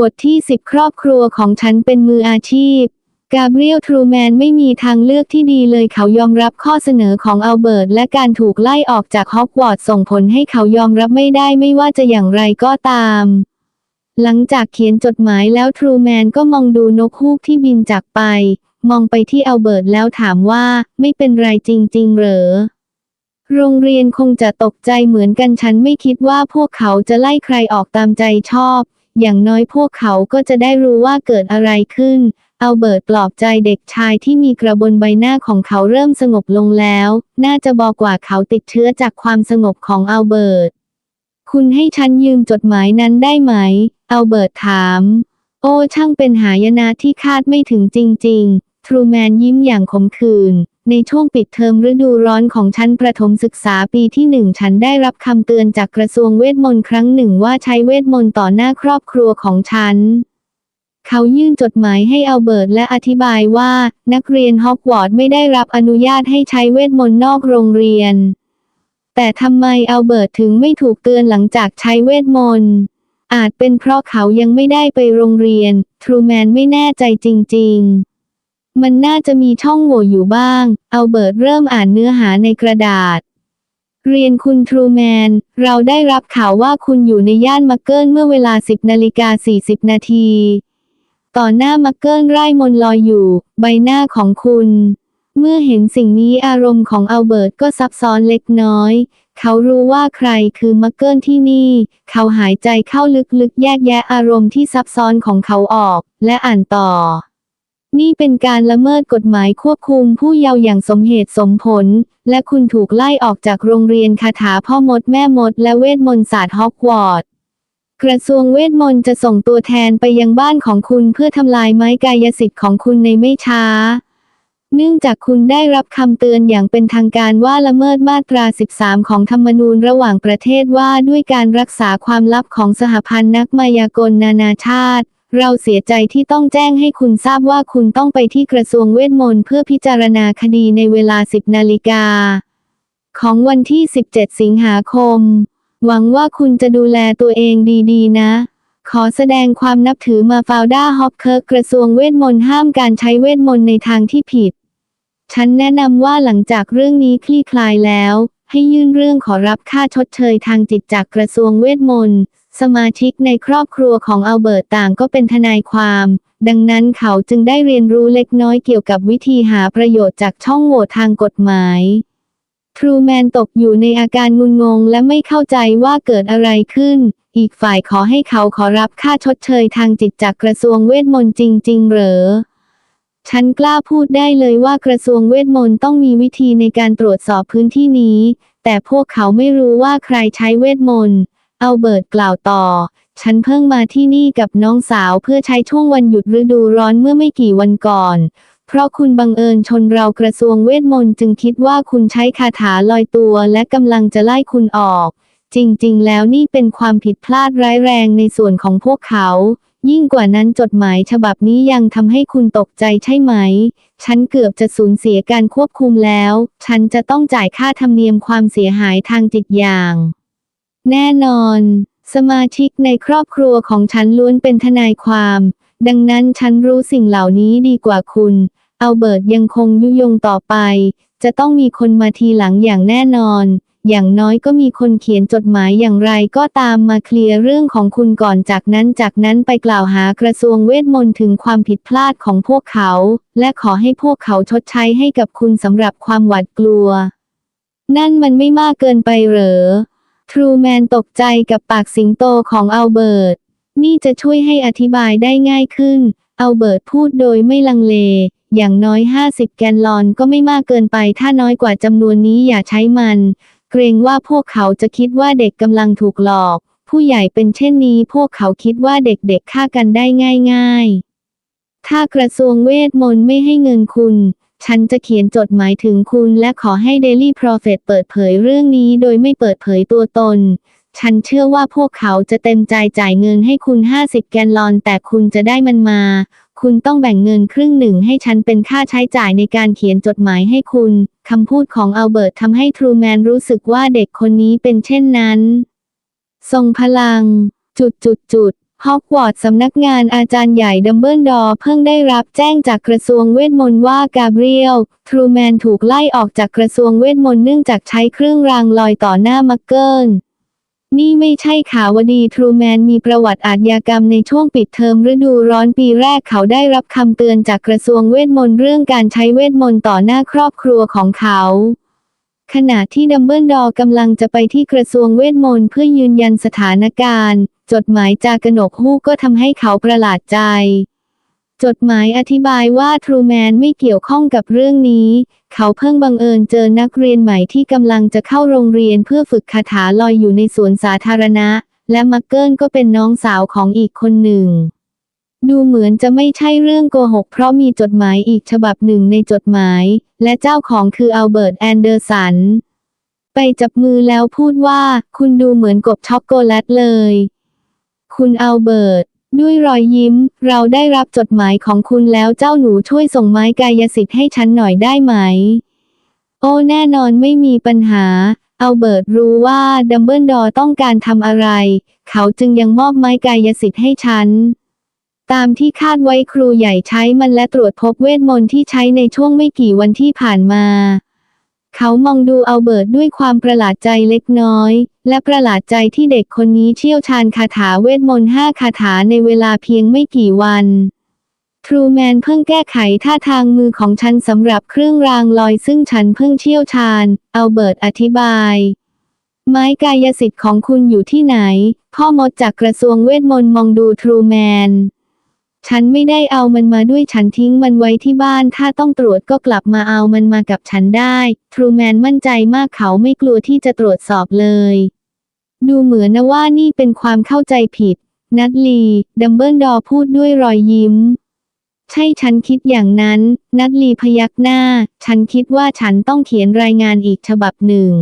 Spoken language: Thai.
บทที่ 10 ครอบครัวของฉันเป็นมืออาชีพ กาเบรียลทรูแมนไม่มีทางเลือกที่ดีเลยเขายอมรับข้อเสนอของอัลเบิร์ตและการถูกไล่ออกจากฮอกวอตส์ส่งผลให้เขายอมรับไม่ได้ไม่ว่าจะอย่างไรก็ตาม หลังจากเขียนจดหมายแล้วทรูแมนก็มองดูนกฮูกที่บินจากไป มองไปที่อัลเบิร์ตแล้วถามว่าไม่เป็นไรจริง ๆ เหรอโรงเรียนคงจะตกใจเหมือนกันฉันไม่คิดว่าพวกเขาจะไล่ใครออกตามใจชอบ อย่างน้อยพวกเขาก็จะได้รู้ว่าเกิดอะไรขึ้น เอัลเบิร์ตปลอบใจเด็กชายที่มีกระบนใบหน้าของเขาเริ่มสงบลงแล้ว น่าจะบอกว่าเขาติดเชื้อจากความสงบของเอัลเบิร์ตคุณให้ฉันยืมจดหมายนั้นได้ไหม เอัลเบิร์ตถาม โอ้ช่างเป็นหายนะที่คาดไม่ถึงจริง ๆ ทรูแมนยิ้มอย่างขมขื่น ในช่วงปิดเทอมฤดูร้อนของชั้นประถมศึกษาปีที่หนึ่งฉันได้รับคำเตือนจากกระทรวงเวทมนต์ครั้งหนึ่งว่าใช้เวทมนต์ต่อหน้าครอบครัวของฉัน เขายื่นจดหมายให้อัลเบิร์ตและอธิบายว่า นักเรียนฮอกวอตส์ไม่ได้รับอนุญาตให้ใช้เวทมนต์นอกโรงเรียน แต่ทำไมอัลเบิร์ตถึงไม่ถูกเตือนหลังจากใช้เวทมนต์อาจเป็นเพราะเขายังไม่ได้ไปโรงเรียน ทรูแมนไม่แน่ใจจริง ๆ มันน่าจะมีช่องโหว่อยู่บ้าง เอัลเบิร์ตเริ่มอ่านเนื้อหาในกระดาษ เรียนคุณทรูแมน เราได้รับข่าวว่าคุณอยู่ในย่านมักเกิลเมื่อเวลา 10นาฬิกา40 นาที ต่อหน้ามักเกิลไร่มนลอยอยู่ ใบหน้าของคุณ เมื่อเห็นสิ่งนี้อารมณ์ของอัลเบิร์ตก็ซับซ้อนเล็กน้อย เขารู้ว่าใครคือมักเกิลที่นี่ เขาหายใจเข้าลึกๆแยกแยะอารมณ์ที่ซับซ้อนของเขาออก และอ่านต่อ นี่เป็นการละเมิดกฎหมายควบคุมผู้เยาว์อย่างสมเหตุสมผล และคุณถูกไล่ออกจากโรงเรียนคาถาพ่อมดแม่มดและเวทมนต์ศาสตร์ฮอกวอตส์กระทรวงเวทมนต์จะส่งตัวแทนไปยังบ้านของคุณเพื่อทำลายไม้กายสิทธิ์ของคุณในไม่ช้า เนื่องจากคุณได้รับคำเตือนอย่างเป็นทางการว่าละเมิดมาตรา 13 ของธรรมนูญระหว่างประเทศว่าด้วยการรักษาความลับของสหพันธ์นักมายากลนานาชาติ เราเสียใจที่ต้องแจ้งให้คุณทราบว่าคุณต้องไปที่กระทรวงเวทมนต์เพื่อพิจารณาคดีในเวลา 10 นาฬิกา ของวันที่ 17 สิงหาคม หวังว่าคุณจะดูแลตัวเองดีๆ นะ ขอแสดงความนับถือมาฟาวด้าฮอปเคิร์กกระทรวงเวทมนต์ห้ามการใช้เวทมนต์ในทางที่ผิด ฉันแนะนำว่าหลังจากเรื่องนี้คลี่คลายแล้ว ให้ยื่นเรื่องขอรับค่าชดเชยทางจิตจากกระทรวงเวทมนต์ สมาชิกในครอบครัวของอัลเบิร์ตต่างก็เป็นทนายความ ดังนั้นเขาจึงได้เรียนรู้เล็กน้อยเกี่ยวกับวิธีหาประโยชน์จากช่องโหว่ทางกฎหมาย ทรูแมนตกอยู่ในอาการงุนงงและไม่เข้าใจว่าเกิดอะไรขึ้น อีกฝ่ายขอให้เขาขอรับค่าชดเชยทางจิตจากกระทรวงเวทมนต์จริง ๆ เหรอฉันกล้าพูดได้เลยว่ากระทรวงเวทมนต์ต้องมีวิธีในการตรวจสอบพื้นที่นี้ แต่พวกเขาไม่รู้ว่าใครใช้เวทมนต์ อัลเบิร์ตกล่าวต่อ ฉันเพิ่งมาที่นี่กับน้องสาวเพื่อใช้ช่วงวันหยุดฤดูร้อนเมื่อไม่กี่วันก่อน เพราะคุณบังเอิญชนเรากระทรวงเวทมนต์จึงคิดว่าคุณใช้คาถาลอยตัวและกำลังจะไล่คุณออก จริงๆ แล้วนี่เป็นความผิดพลาดร้ายแรงในส่วนของพวกเขา ยิ่งกว่านั้นจดหมายฉบับนี้ยังทำให้คุณตกใจใช่ไหม ฉันเกือบจะสูญเสียการควบคุมแล้ว ฉันจะต้องจ่ายค่าธรรมเนียมความเสียหายทางจิตอย่าง แน่นอน สมาชิกในครอบครัวของฉันล้วนเป็นทนายความ ดังนั้นฉันรู้สิ่งเหล่านี้ดีกว่าคุณ เอัลเบิร์ตยังคงยุยงต่อไป จะต้องมีคนมาทีหลังอย่างแน่นอน อย่างน้อยก็มีคนเขียนจดหมายอย่างไรก็ตามมาเคลียร์เรื่องของคุณก่อนจากนั้นจากนั้นไปกล่าวหากระทรวงเวทมนต์ถึงความผิดพลาดของพวกเขา และขอให้พวกเขาชดใช้ให้กับคุณสำหรับความหวาดกลัว นั่นมันไม่มากเกินไปเหรอ ทรูแมนตกใจกับปากสิงโตของอัลเบิร์ต นี่จะช่วยให้อธิบายได้ง่ายขึ้น อัลเบิร์ตพูดโดยไม่ลังเล อย่างน้อย 50 แกนลอนก็ไม่มากเกินไป ถ้าน้อยกว่าจำนวนนี้อย่าใช้มัน เกรงว่าพวกเขาจะคิดว่าเด็กกำลังถูกหลอก ผู้ใหญ่เป็นเช่นนี้พวกเขาคิดว่าเด็กๆฆ่ากันได้ง่าย ๆ ถ้ากระทรวงเวทมนต์ไม่ให้เงินคุณ ฉันจะเขียนจดหมายถึงคุณและขอให้ Daily Prophet เปิดเผยเรื่องนี้โดยไม่เปิดเผยตัวตน ฉันเชื่อว่าพวกเขาจะเต็มใจจ่ายเงินให้คุณ 50 แกนลอน แต่คุณจะได้มันมา คุณต้องแบ่งเงินครึ่งหนึ่งให้ฉันเป็นค่าใช้จ่ายในการเขียนจดหมายให้คุณ คำพูดของอัลเบิร์ตทำให้ทรูแมนรู้สึกว่าเด็กคนนี้เป็นเช่นนั้น ทรงพลัง จุดจุดจุด ฮอกวอตส์สำนักงานอาจารย์ใหญ่ดัมเบิลดอร์เพิ่งได้รับแจ้งจากกระทรวงเวทมนต์ว่ากาเบรียล ทรูแมนถูกไล่ออกจากกระทรวงเวทมนต์เนื่องจากใช้เครื่องรางลอยต่อหน้ามักเกิลนี่ไม่ใช่ข่าวดีทรูแมนมีประวัติอาชญากรรมในช่วงปิดเทอมฤดูร้อนปีแรกเขาได้รับคำเตือนจากกระทรวงเวทมนต์เรื่องการใช้เวทมนต์ต่อหน้าครอบครัวของเขาขณะที่ดัมเบิลดอร์กำลังจะไปที่กระทรวงเวทมนต์เพื่อยืนยันสถานการณ์ จดหมายจากกนกฮูกก็ทำให้เขาประหลาดใจ จดหมายอธิบายว่าทรูแมนไม่เกี่ยวข้องกับเรื่องนี้ เขาเพิ่งบังเอิญเจอนักเรียนใหม่ที่กำลังจะเข้าโรงเรียนเพื่อฝึกคาถาลอยอยู่ในสวนสาธารณะ และมักเกิลก็เป็นน้องสาวของอีกคนหนึ่งดูเหมือนจะไม่ใช่เรื่องโกหกเพราะมีจดหมายอีกฉบับหนึ่งในจดหมาย และเจ้าของคืออัลเบิร์ตแอนเดอร์สัน ไปจับมือแล้วพูดว่า คุณดูเหมือนกบช็อกโกแลตเลย คุณอัลเบิร์ตด้วยรอยยิ้ม เราได้รับจดหมายของคุณแล้วเจ้าหนูช่วยส่งไม้กายสิทธิ์ให้ฉันหน่อยได้ไหม โอ้แน่นอนไม่มีปัญหา อัลเบิร์ตรู้ว่าดัมเบิลดอร์ต้องการทำอะไร เขาจึงยังมอบไม้กายสิทธิ์ให้ฉัน ตามที่คาดไว้ครูใหญ่ใช้มันและตรวจพบเวทมนต์ที่ใช้ในช่วงไม่กี่วันที่ผ่านมา เขามองดูอัลเบิร์ตด้วยความประหลาดใจเล็กน้อย และประหลาดใจที่เด็กคนนี้เชี่ยวชาญคาถาเวทมนต์ห้าคาถาในเวลาเพียงไม่กี่วันทรูแมนเพิ่งแก้ไขท่าทางมือของฉันสำหรับเครื่องรางลอยซึ่งฉันเพิ่งเชี่ยวชาญ อัลเบิร์ตอธิบาย ไม้กายสิทธิ์ของคุณอยู่ที่ไหน พ่อมดจากกระทรวงเวทมนต์มองดูทรูแมน ฉันไม่ได้เอามันมาด้วยฉันทิ้งมันไว้ที่บ้าน ถ้าต้องตรวจก็กลับมาเอามันมากับฉันได้ ทรูแมนมั่นใจมากเขาไม่กลัวที่จะตรวจสอบเลย ดูเหมือนนะว่านี่เป็นความเข้าใจผิด นัดลี ดัมเบิลดอร์พูดด้วยรอยยิ้ม ใช่ฉันคิดอย่างนั้น นัดลีพยักหน้า ฉันคิดว่าฉันต้องเขียนรายงานอีกฉบับหนึ่ง